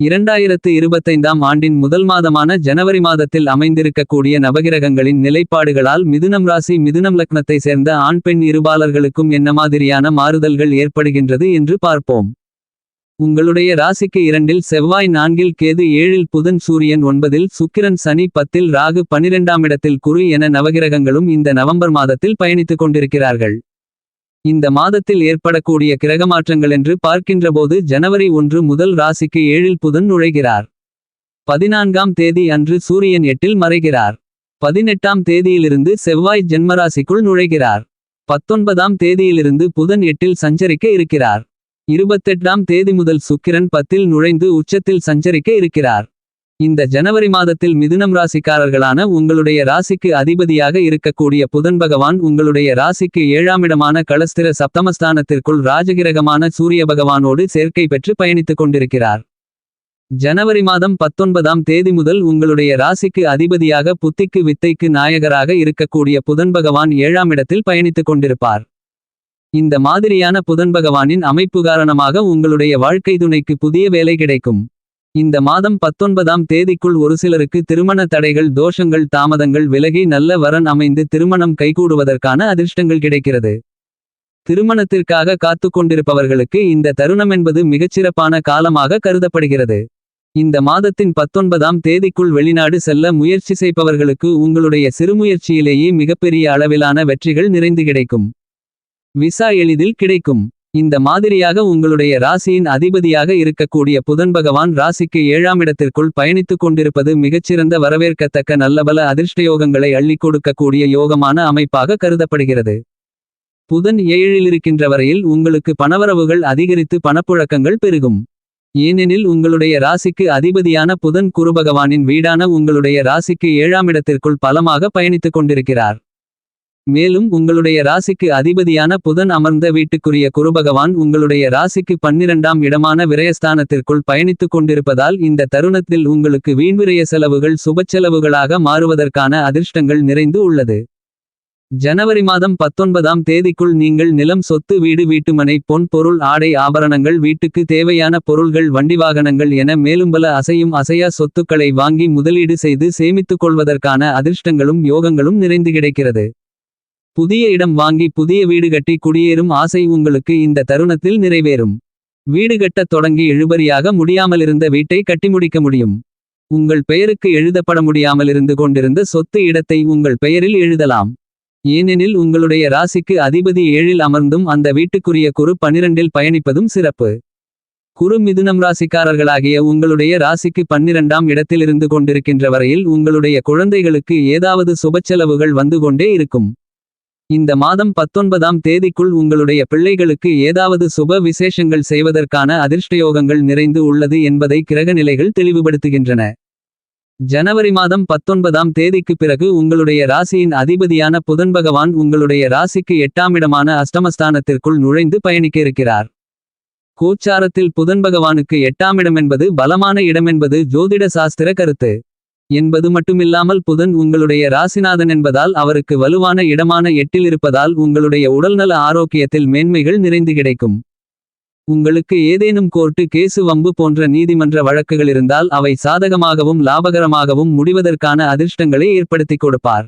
இரண்டாயிரத்து இருபத்தைந்தாம் ஆண்டின் முதல் மாதமான ஜனவரி மாதத்தில் அமைந்திருக்கக்கூடிய நவகிரகங்களின் நிலைப்பாடுகளால் மிதுனம் ராசி மிதுனம் லக்னத்தை சேர்ந்த ஆண் பெண் இருபாலர்களுக்கும் என்ன மாதிரியான மாறுதல்கள் ஏற்படுகின்றது என்று பார்ப்போம். உங்களுடைய ராசிக்கு இரண்டில் செவ்வாய் நான்கில் கேது ஏழில் புதன் சூரியன் ஒன்பதில் சுக்கிரன் சனி பத்தில் ராகு பனிரெண்டாம் இடத்தில் குரு என நவகிரகங்களும் இந்த நவம்பர் மாதத்தில் பயணித்துக் கொண்டிருக்கிறார்கள். இந்த மாதத்தில் ஏற்படக்கூடிய கிரகமாற்றங்களென்று பார்க்கின்றபோது ஜனவரி ஒன்று முதல் ராசிக்கு ஏழில் புதன் நுழைகிறார். பதினான்காம் தேதி அன்று சூரியன் எட்டில் மறைகிறார். பதினெட்டாம் தேதியிலிருந்து செவ்வாய் ஜென்மராசிக்குள் நுழைகிறார். பத்தொன்பதாம் தேதியிலிருந்து புதன் எட்டில் சஞ்சரிக்க இருக்கிறார். இருபத்தெட்டாம் தேதி முதல் சுக்கிரன் பத்தில் நுழைந்து உச்சத்தில் சஞ்சரிக்க இருக்கிறார். இந்த ஜனவரி மாதத்தில் மிதுனம் ராசிக்காரர்களான உங்களுடைய ராசிக்கு அதிபதியாக இருக்கக்கூடிய புதன் பகவான் உங்களுடைய ராசிக்கு ஏழாமிடமான களஸ்திர சப்தமஸ்தானத்திற்குள் ராஜகிரகமான சூரிய பகவானோடு சேர்க்கை பெற்று பயணித்துக் கொண்டிருக்கிறார். ஜனவரி மாதம் பத்தொன்பதாம் தேதி முதல் உங்களுடைய ராசிக்கு அதிபதியாக புத்திக்கு வித்தைக்கு நாயகராக இருக்கக்கூடிய புதன் பகவான் ஏழாம் இடத்தில் பயணித்துக் கொண்டிருப்பார். இந்த மாதிரியான புதன் பகவானின் அமைப்பு காரணமாக உங்களுடைய வாழ்க்கை துணைக்கு புதிய வேலை கிடைக்கும். இந்த மாதம் பத்தொன்பதாம் தேதிக்குள் ஒரு சிலருக்கு திருமண தடைகள் தோஷங்கள் தாமதங்கள் விலகி நல்ல வரன் அமைந்து திருமணம் கைகூடுவதற்கான அதிர்ஷ்டங்கள் கிடைக்கிறது. திருமணத்திற்காக காத்து கொண்டிருப்பவர்களுக்கு இந்த தருணமென்பது மிகச்சிறப்பான காலமாக கருதப்படுகிறது. இந்த மாதத்தின் பத்தொன்பதாம் தேதிக்குள் வெளிநாடு செல்ல முயற்சி செய்பவர்களுக்கு உங்களுடைய சிறுமுயற்சியிலேயே மிகப்பெரிய அளவிலான வெற்றிகள் நிறைந்து கிடைக்கும். விசா எளிதில் கிடைக்கும். இந்த மாதிரியாக உங்களுடைய ராசியின் அதிபதியாக இருக்கக்கூடிய புதன் பகவான் ராசிக்கு ஏழாம் இடத்திற்குள் பயணித்துக் கொண்டிருப்பது மிகச்சிறந்த வரவேற்கத்தக்க நல்லபல அதிர்ஷ்டயோகங்களை அள்ளிக் கொடுக்கக்கூடிய யோகமான அமைப்பாக கருதப்படுகிறது. புதன் ஏழிலிருக்கின்ற வரையில் உங்களுக்கு பணவரவுகள் அதிகரித்து பணப்புழக்கங்கள் பெருகும். ஏனெனில் உங்களுடைய ராசிக்கு அதிபதியான புதன் குருபகவானின் வீடான உங்களுடைய ராசிக்கு ஏழாம் இடத்திற்குள் பலமாக பயணித்துக் கொண்டிருக்கிறார். மேலும் உங்களுடைய ராசிக்கு அதிபதியான புதன் அமர்ந்த வீட்டுக்குரிய குருபகவான் உங்களுடைய ராசிக்கு பன்னிரண்டாம் இடமான விரயஸ்தானத்திற்குள் பயணித்துக் கொண்டிருப்பதால் இந்த தருணத்தில் உங்களுக்கு வீண்விரய செலவுகள் சுபச்செலவுகளாக மாறுவதற்கான அதிர்ஷ்டங்கள் நிறைந்து உள்ளது. ஜனவரி மாதம் பத்தொன்பதாம் தேதிக்குள் நீங்கள் நிலம் சொத்து வீடு வீட்டுமனை பொன் பொருள் ஆடை ஆபரணங்கள் வீட்டுக்கு தேவையான பொருள்கள் வண்டி வாகனங்கள் என மேலும் பல அசையும் அசையா சொத்துக்களை வாங்கி முதலீடு செய்து சேமித்துக் கொள்வதற்கான அதிர்ஷ்டங்களும் யோகங்களும் நிறைந்து கிடைக்கிறது. புதிய இடம் வாங்கி புதிய வீடு கட்டி குடியேறும் ஆசை உங்களுக்கு இந்த தருணத்தில் நிறைவேறும். வீடு கட்டத் தொடங்கி இழுபறியாக முடியாமலிருந்த வீட்டை கட்டி முடிக்க முடியும். உங்கள் பெயருக்கு எழுதப்பட முடியாமலிருந்து கொண்டிருந்த சொத்து இடத்தை உங்கள் பெயரில் எழுதலாம். ஏனெனில் உங்களுடைய ராசிக்கு அதிபதி ஏழில் அமர்ந்தும் அந்த வீட்டுக்குரிய குரு பன்னிரண்டில் பயணிப்பதும் சிறப்பு. குரு மிதுனம் ராசிக்காரர்களாகிய உங்களுடைய ராசிக்கு பன்னிரண்டாம் இடத்திலிருந்து கொண்டிருக்கின்ற வரையில் உங்களுடைய குழந்தைகளுக்கு ஏதாவது சுபச்செலவுகள் வந்து கொண்டே இருக்கும். இந்த மாதம் பத்தொன்பதாம் தேதிக்குள் உங்களுடைய பிள்ளைகளுக்கு ஏதாவது சுப விசேஷங்கள் செய்வதற்கான அதிர்ஷ்டயோகங்கள் நிறைந்து உள்ளது என்பதை கிரகநிலைகள் தெளிவுபடுத்துகின்றன. ஜனவரி மாதம் பத்தொன்பதாம் தேதிக்கு பிறகு உங்களுடைய ராசியின் அதிபதியான புதன் பகவான் உங்களுடைய ராசிக்கு எட்டாமிடமான அஷ்டமஸ்தானத்திற்குள் நுழைந்து பயணிக்க இருக்கிறார். கோச்சாரத்தில் புதன் பகவானுக்கு எட்டாமிடமென்பது பலமான இடமென்பது ஜோதிட சாஸ்திர கருத்து. என்பது மட்டுமில்லாமல் புதன் உங்களுடைய ராசிநாதன் என்பதால் அவருக்கு வலுவான இடமான எட்டில் இருப்பதால் உங்களுடைய உடல்நல ஆரோக்கியத்தில் மேன்மைகள் நிறைந்து கிடைக்கும். உங்களுக்கு ஏதேனும் கோர்ட்டு கேசு வம்பு போன்ற நீதிமன்ற வழக்குகள் இருந்தால் அவை சாதகமாகவும் லாபகரமாகவும் முடிவதற்கான அதிர்ஷ்டங்களை ஏற்படுத்திக் கொடுப்பார்.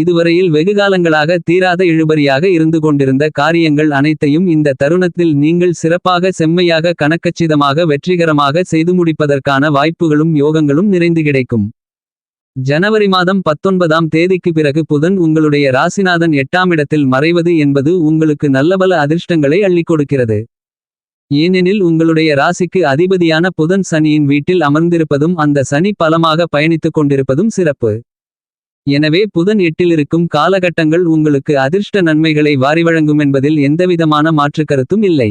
இதுவரையில் வெகுகாலங்களாக தீராத இழுபறியாக இருந்து கொண்டிருந்த காரியங்கள் அனைத்தையும் இந்த தருணத்தில் நீங்கள் சிறப்பாக செம்மையாக கணக்கச்சிதமாக வெற்றிகரமாக செய்து முடிப்பதற்கான வாய்ப்புகளும் யோகங்களும் நிறைந்து கிடைக்கும். ஜனவரி மாதம் பத்தொன்பதாம் தேதிக்கு பிறகு புதன் உங்களுடைய ராசிநாதன் எட்டாம் இடத்தில் மறைவது என்பது உங்களுக்கு நல்லபல அதிர்ஷ்டங்களை அள்ளிக் கொடுக்கிறது. ஏனெனில் உங்களுடைய ராசிக்கு அதிபதியான புதன் சனியின் வீட்டில் அமர்ந்திருப்பதும் அந்த சனி பலமாக பயணித்துக் கொண்டிருப்பதும் சிறப்பு. எனவே புதன் எட்டிலிருக்கும் காலகட்டங்கள் உங்களுக்கு அதிர்ஷ்ட நன்மைகளை வாரி வழங்கும் என்பதில் எந்தவிதமான மாற்றுக்கருத்தும் இல்லை.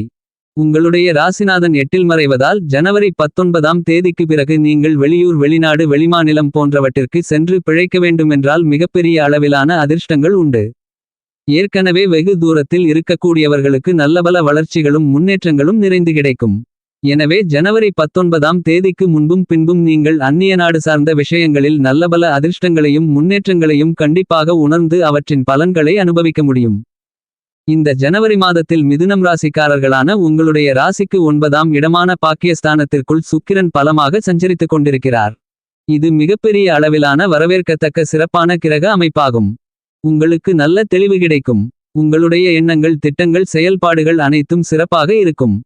உங்களுடைய ராசிநாதன் எட்டில் மறைவதால் ஜனவரி பத்தொன்பதாம் தேதிக்கு பிறகு நீங்கள் வெளியூர் வெளிநாடு வெளிமாநிலம் போன்றவற்றிற்கு சென்று பிழைக்க வேண்டுமென்றால் மிகப்பெரிய அளவிலான அதிர்ஷ்டங்கள் உண்டு. ஏற்கனவே வெகு தூரத்தில் இருக்கக்கூடியவர்களுக்கு நல்லபல வளர்ச்சிகளும் முன்னேற்றங்களும் நிறைந்து கிடைக்கும். எனவே ஜனவரி பத்தொன்பதாம் தேதிக்கு முன்பும் பின்பும் நீங்கள் அந்நிய நாடு சார்ந்த விஷயங்களில் நல்லபல அதிர்ஷ்டங்களையும் முன்னேற்றங்களையும் கண்டிப்பாக உணர்ந்து அவற்றின் பலன்களை அனுபவிக்க முடியும். இந்த ஜனவரி மாதத்தில் மிதுனம் ராசிக்காரர்களான உங்களுடைய ராசிக்கு ஒன்பதாம் இடமான பாக்கியஸ்தானத்திற்குள் சுக்கிரன் பலமாக சஞ்சரித்துக் கொண்டிருக்கிறார். இது மிகப்பெரிய அளவிலான வரவேற்கத்தக்க சிறப்பான கிரக அமைப்பாகும். உங்களுக்கு நல்ல தெளிவு கிடைக்கும். உங்களுடைய எண்ணங்கள் திட்டங்கள் செயல்பாடுகள் அனைத்தும் சிறப்பாக இருக்கும்.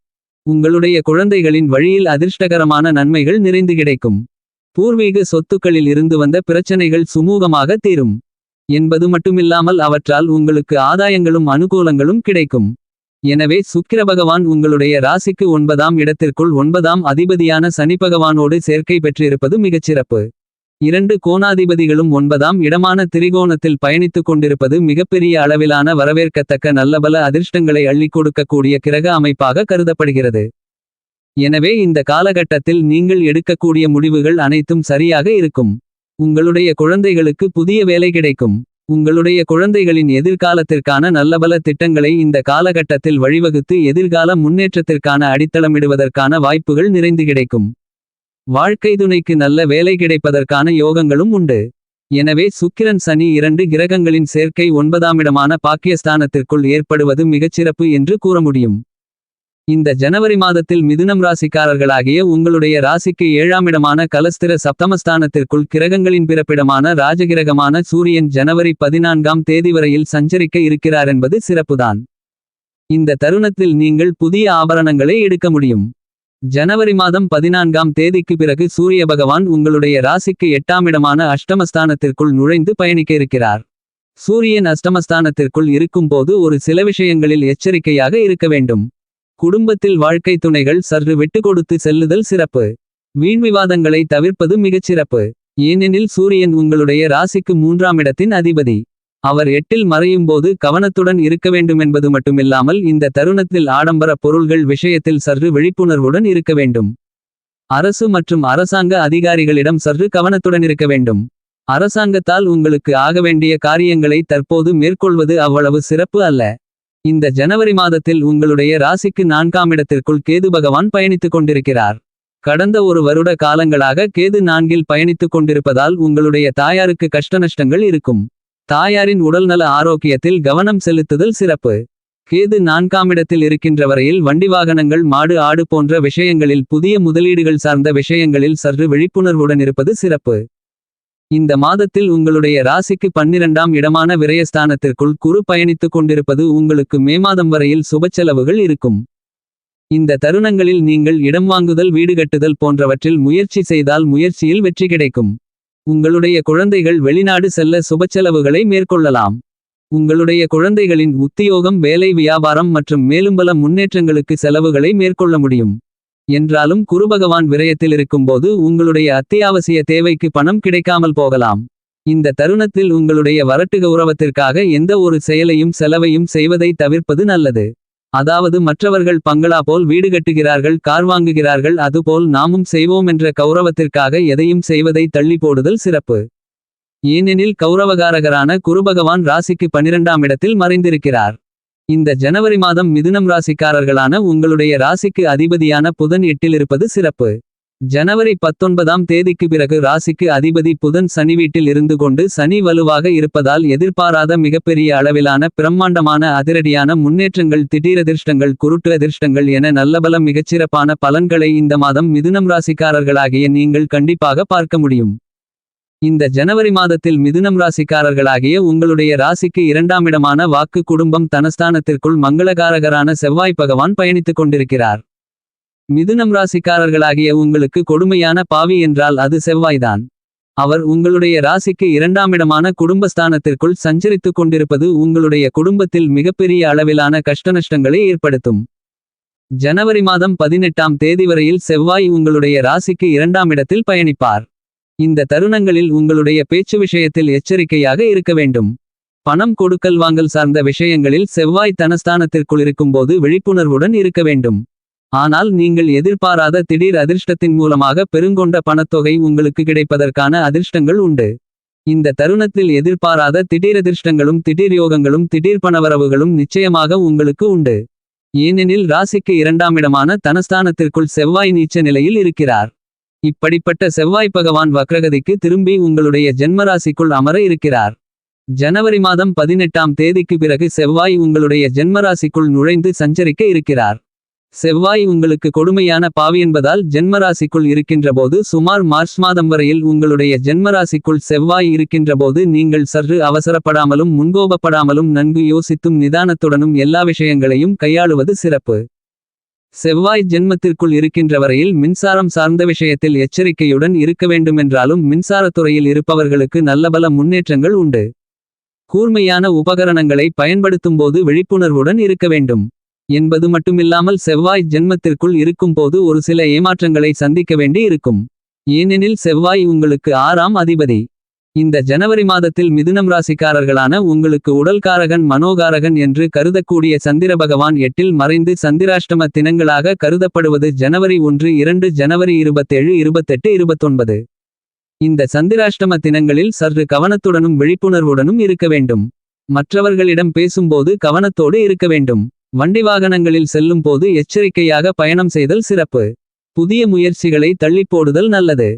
உங்களுடைய குழந்தைகளின் வழியில் அதிர்ஷ்டகரமான நன்மைகள் நிறைந்து கிடைக்கும். பூர்வீக சொத்துக்களில் இருந்து வந்த பிரச்சனைகள் சுமூகமாக தீரும். என்பது மட்டுமில்லாமல் அவற்றால் உங்களுக்கு ஆதாயங்களும் அனுகூலங்களும் கிடைக்கும். எனவே சுக்கிர பகவான் உங்களுடைய ராசிக்கு ஒன்பதாம் இடத்திற்குள் ஒன்பதாம் அதிபதியான சனிபகவானோடு சேர்க்கை பெற்றிருப்பது மிகச்சிறப்பு. இரண்டு கோணாதிபதிகளும் ஒன்பதாம் இடமான திரிகோணத்தில் பயணித்துக் கொண்டிருப்பது மிகப்பெரிய அளவிலான வரவேற்கத்தக்க நல்லபல அதிர்ஷ்டங்களை அள்ளிக் கொடுக்கக்கூடிய கிரக அமைப்பாக கருதப்படுகிறது. எனவே இந்த காலகட்டத்தில் நீங்கள் எடுக்கக்கூடிய முடிவுகள் அனைத்தும் சரியாக இருக்கும். உங்களுடைய குழந்தைகளுக்கு புதிய வேலை கிடைக்கும். உங்களுடைய குழந்தைகளின் எதிர்காலத்திற்கான நல்லபல திட்டங்களை இந்த காலகட்டத்தில் வழிவகுத்து எதிர்கால முன்னேற்றத்திற்கான அடித்தளமிடுவதற்கான வாய்ப்புகள் நிறைந்து கிடைக்கும். வாழ்க்கை துணைக்கு நல்ல வேலை கிடைப்பதற்கான யோகங்களும் உண்டு. எனவே சுக்கிரன் சனி இரண்டு கிரகங்களின் சேர்க்கை ஒன்பதாமிடமான பாக்கியஸ்தானத்திற்குள் ஏற்படுவது மிகச்சிறப்பு என்று கூற முடியும். இந்த ஜனவரி மாதத்தில் மிதுனம் ராசிக்காரர்களாகிய உங்களுடைய ராசிக்கு ஏழாமிடமான கலஸ்திர சப்தமஸ்தானத்திற்குள் கிரகங்களின் பிறப்பிடமான ராஜகிரகமான சூரியன் ஜனவரி பதினான்காம் தேதி வரையில் சஞ்சரிக்க இருக்கிறார் என்பது சிறப்புதான். இந்த தருணத்தில் நீங்கள் புதிய ஆபரணங்களை எடுக்க முடியும். ஜனவரி மாதம் பதினான்காம் தேதிக்கு பிறகு சூரிய பகவான் உங்களுடைய ராசிக்கு எட்டாமிடமான அஷ்டமஸ்தானத்திற்குள் நுழைந்து பயணிக்க இருக்கிறார். சூரியன் அஷ்டமஸ்தானத்திற்குள் இருக்கும்போது ஒரு சில விஷயங்களில் எச்சரிக்கையாக இருக்க வேண்டும். குடும்பத்தில் வாழ்க்கை துணைகள் சற்று விட்டுக்கொடுத்து செல்லுதல் சிறப்பு. வீண் விவாதங்களை தவிர்ப்பது மிகச்சிறப்பு. ஏனெனில் சூரியன் உங்களுடைய ராசிக்கு மூன்றாம் இடத்தின் அதிபதி. அவர் எட்டில் மறையும்போது கவனத்துடன் இருக்க வேண்டுமென்பது மட்டுமில்லாமல் இந்த தருணத்தில் ஆடம்பர பொருள்கள் விஷயத்தில் சற்று விழிப்புணர்வுடன் இருக்க வேண்டும். அரசு மற்றும் அரசாங்க அதிகாரிகளிடம் சற்று கவனத்துடன் இருக்க வேண்டும். அரசாங்கத்தால் உங்களுக்கு ஆக வேண்டிய காரியங்களை தற்போது மேற்கொள்வது அவ்வளவு சிறப்பு அல்ல. இந்த ஜனவரி மாதத்தில் உங்களுடைய ராசிக்கு நான்காம் இடத்திற்குள் கேது பகவான் பயணித்துக் கொண்டிருக்கிறார். கடந்த ஒரு வருட காலங்களாக கேது நான்கில் பயணித்துக் கொண்டிருப்பதால் உங்களுடைய தாயாருக்கு கஷ்டநஷ்டங்கள் இருக்கும். தாயாரின் உடல்நல ஆரோக்கியத்தில் கவனம் செலுத்துதல் சிறப்பு. கேது நான்காமிடத்தில் இருக்கின்ற வரையில் வண்டி வாகனங்கள் மாடு ஆடு போன்ற விஷயங்களில் புதிய முதலீடுகள் சார்ந்த விஷயங்களில் சற்று விழிப்புணர்வுடன் இருப்பது சிறப்பு. இந்த மாதத்தில் உங்களுடைய ராசிக்கு பன்னிரண்டாம் இடமான விரயஸ்தானத்திற்குள் குறு பயணித்துக் கொண்டிருப்பது உங்களுக்கு மே மாதம் வரையில் சுபச்செலவுகள் இருக்கும். இந்த தருணங்களில் நீங்கள் இடம் வாங்குதல் வீடு கட்டுதல் போன்றவற்றில் முயற்சி செய்தால் முயற்சியில் வெற்றி கிடைக்கும். உங்களுடைய குழந்தைகள் வெளிநாடு செல்ல சுபச்செலவுகளை மேற்கொள்ளலாம். உங்களுடைய குழந்தைகளின் உத்தியோகம் வேலை வியாபாரம் மற்றும் மேலும் பல முன்னேற்றங்களுக்கு செலவுகளை மேற்கொள்ள முடியும். என்றாலும் குருபகவான் விரயத்தில் இருக்கும்போது உங்களுடைய அத்தியாவசிய தேவைக்கு பணம் கிடைக்காமல் போகலாம். இந்த தருணத்தில் உங்களுடைய வரட்டு கௌரவத்திற்காக எந்த ஒரு செயலையும் செலவையும் செய்வதை தவிர்ப்பது நல்லது. அதாவது மற்றவர்கள் பங்களா போல் வீடு கட்டுகிறார்கள் கார் வாங்குகிறார்கள் அதுபோல் நாமும் செய்வோம் என்ற கௌரவத்திற்காக எதையும் செய்வதை தள்ளி போடுதல் சிறப்பு. ஏனெனில் கௌரவகாரகரான குருபகவான் ராசிக்கு பனிரெண்டாம் இடத்தில் மறைந்திருக்கிறார். இந்த ஜனவரி மாதம் மிதுனம் ராசிக்காரர்களான உங்களுடைய ராசிக்கு அதிபதியான புதன் எட்டிலிருப்பது சிறப்பு. ஜனவரி பத்தொன்பதாம் தேதிக்கு பிறகு ராசிக்கு அதிபதி புதன் சனி வீட்டில் இருந்து கொண்டு சனி வலுவாக இருப்பதால் எதிர்பாராத மிகப்பெரிய அளவிலான பிரம்மாண்டமான அதிரடியான முன்னேற்றங்கள் திடீரதிர்ஷ்டங்கள் குருட்டு அதிர்ஷ்டங்கள் என நல்லபல மிகச்சிறப்பான பலன்களை இந்த மாதம் மிதுனம் ராசிக்காரர்களாகிய நீங்கள் கண்டிப்பாக பார்க்க முடியும். இந்த ஜனவரி மாதத்தில் மிதுனம் ராசிக்காரர்களாகிய உங்களுடைய ராசிக்கு இரண்டாமிடமான வாக்கு குடும்பம் தனஸ்தானத்திற்குள் மங்களகாரகரான செவ்வாய் பகவான் பயணித்துக் கொண்டிருக்கிறார். மிதுனம் ராசிக்காரர்களாகிய உங்களுக்கு கொடுமையான பாவி என்றால் அது செவ்வாய்தான். அவர் உங்களுடைய ராசிக்கு இரண்டாமிடமான குடும்பஸ்தானத்திற்குள் சஞ்சரித்துக் கொண்டிருப்பது உங்களுடைய குடும்பத்தில் மிகப்பெரிய அளவிலான கஷ்டநஷ்டங்களை ஏற்படுத்தும். ஜனவரி மாதம் பதினெட்டாம் தேதி வரையில் செவ்வாய் உங்களுடைய ராசிக்கு இரண்டாம் இடத்தில் பயணிப்பார். இந்த தருணங்களில் உங்களுடைய பேச்சு விஷயத்தில் எச்சரிக்கையாக இருக்க வேண்டும். பணம் கொடுக்கல் வாங்கல் சார்ந்த விஷயங்களில் செவ்வாய் தனஸ்தானத்திற்குள் இருக்கும்போது விழிப்புணர்வுடன் இருக்க வேண்டும். ஆனால் நீங்கள் எதிர்பாராத திடீர் அதிர்ஷ்டத்தின் மூலமாக பெருங்கொண்ட பணத்தொகை உங்களுக்கு கிடைப்பதற்கான அதிர்ஷ்டங்கள் உண்டு. இந்த தருணத்தில் எதிர்பாராத திடீரதிர்ஷ்டங்களும் திடீர் யோகங்களும் திடீர் பணவரவுகளும் நிச்சயமாக உங்களுக்கு உண்டு. ஏனெனில் ராசிக்கு இரண்டாமிடமான தனஸ்தானத்திற்குள் செவ்வாய் நீச்ச நிலையில் இருக்கிறார். இப்படிப்பட்ட செவ்வாய் பகவான் வக்ரகதிக்கு திரும்பி உங்களுடைய ஜென்மராசிக்குள் அமர இருக்கிறார். ஜனவரி மாதம் பதினெட்டாம் தேதிக்கு பிறகு செவ்வாய் உங்களுடைய ஜென்மராசிக்குள் நுழைந்து சஞ்சரிக்க இருக்கிறார். செவ்வாய் உங்களுக்கு கொடுமையான பாவி என்பதால் ஜென்மராசிக்குள் இருக்கின்றபோது சுமார் மார்ச் மாதம் வரையில் உங்களுடைய ஜென்மராசிக்குள் செவ்வாய் இருக்கின்றபோது நீங்கள் சற்று அவசரப்படாமலும் முன்கோபப்படாமலும் நன்கு யோசித்தும் நிதானத்துடனும் எல்லா விஷயங்களையும் கையாளுவது சிறப்பு. செவ்வாய் ஜென்மத்திற்குள் இருக்கின்ற வரையில் மின்சாரம் சார்ந்த விஷயத்தில் எச்சரிக்கையுடன் இருக்க வேண்டுமென்றாலும் மின்சாரத்துறையில் இருப்பவர்களுக்கு நல்லபல முன்னேற்றங்கள் உண்டு. கூர்மையான உபகரணங்களை பயன்படுத்தும்போது விழிப்புணர்வுடன் இருக்க வேண்டும். என்பது மட்டுமில்லாமல் செவ்வாய் ஜென்மத்திற்குள் இருக்கும்போது ஒரு சில ஏமாற்றங்களை சந்திக்க வேண்டி இருக்கும். ஏனெனில் செவ்வாய் உங்களுக்கு ஆறாம் அதிபதி. இந்த ஜனவரி மாதத்தில் மிதுனம் ராசிக்காரர்களான உங்களுக்கு உடல்காரகன் மனோகாரகன் என்று கருதக்கூடிய சந்திர பகவான் எட்டில் மறைந்து சந்திராஷ்டம தினங்களாக கருதப்படுவது ஜனவரி ஒன்று இரண்டு ஜனவரி இருபத்தேழு இருபத்தெட்டு இருபத்தொன்பது. இந்த சந்திராஷ்டம தினங்களில் சற்று கவனத்துடனும் விழிப்புணர்வுடனும் இருக்க வேண்டும். மற்றவர்களிடம் பேசும்போது கவனத்தோடு இருக்க வேண்டும். வண்டி வாகனங்களில் செல்லும் போது எச்சரிக்கையாக பயணம் செய்தல் சிறப்பு. புதிய முயற்சிகளை தள்ளிப்போடுதல் நல்லது.